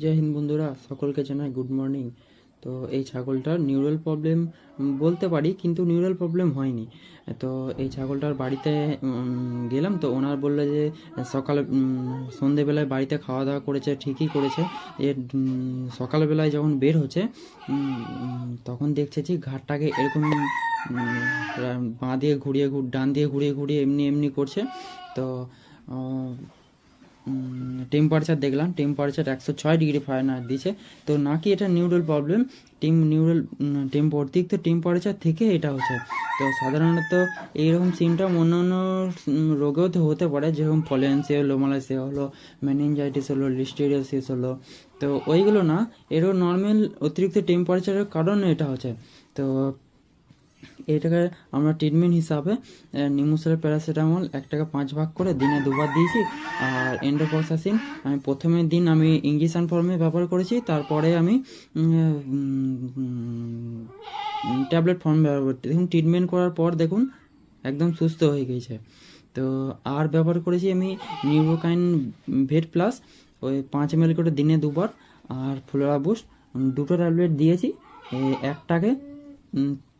জয় হিন্দ বন্ধুরা সকলকে জানাই গুড মর্নিং তো এই ছাগলটার নিউরাল প্রবলেম বলতে পারি কিন্তু নিউরাল প্রবলেম হয়নি। তো এই ছাগলটার বাড়িতে গেলাম তো ওনার বলল যে সকালে সন্ধেবেলায় বাড়িতে খাওয়া দাওয়া করেছে ঠিকই করেছে। উম, সকালবেলায় যখন বের হচ্ছে তখন দেখছে যে ঘাটটাকে এরকম বাঁ দিয়ে ঘুরিয়ে ঘুর ডান দিয়ে ঘুরিয়ে ঘুরিয়ে এমনি এমনি করছে। তো টেম্পারেচার দেখলাম টেম্পারেচার একশো ছয় ডিগ্রি ফারেনহাইট দিছে তো নাকি এটা neural problem team neural temp অতিরিক্ত টেম্পারেচার থেকে এটা হচ্ছে। তো সাধারণত এইরকম সিমটম অন্য অন্য রোগেও তো হতে পারে, যেরকম পলেন্সিয়া হলো, মালয়েশিয়া হলো ম্যানেঞ্জাইটিস হলো লিস্টেরিয়াসিস হলো। তো ওইগুলো না, এরও নর্মাল অতিরিক্ত টেম্পারেচারের কারণে এটা হচ্ছে। তো এটাকে আমরা ট্রিটমেন্ট হিসাবে নিমুসের প্যারাসিটামল এক টাকা পাঁচ ভাগ করে দিনে দুবার দিয়েছি। আর এন্ডোফক্সাসিন আমি প্রথমের দিন আমি ইঞ্জেকশন ফর্মে ব্যবহার করেছি, তারপরে আমি ট্যাবলেট ফর্ম ব্যবহার করছি। দেখুন ট্রিটমেন্ট করার পর দেখুন, একদম সুস্থ হয়ে গেছে। তো আর ব্যবহার করেছি আমি নিউরোকাইন ভেট প্লাস ওই পাঁচ এম করে দিনে দুবার। আর ফ্লোরা বুস্ট দুটো ট্যাবলেট দিয়েছি একটাকে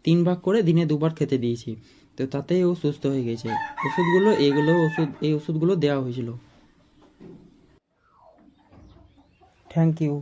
তিন ভাগ করে দিনে দুবার খেতে দিয়েছি। তো তাতে ও সুস্থ হয়ে গেছে। ওষুধগুলো, এগুলো ওষুধ, এই ওষুধগুলো দেওয়া হয়েছিল। Thank you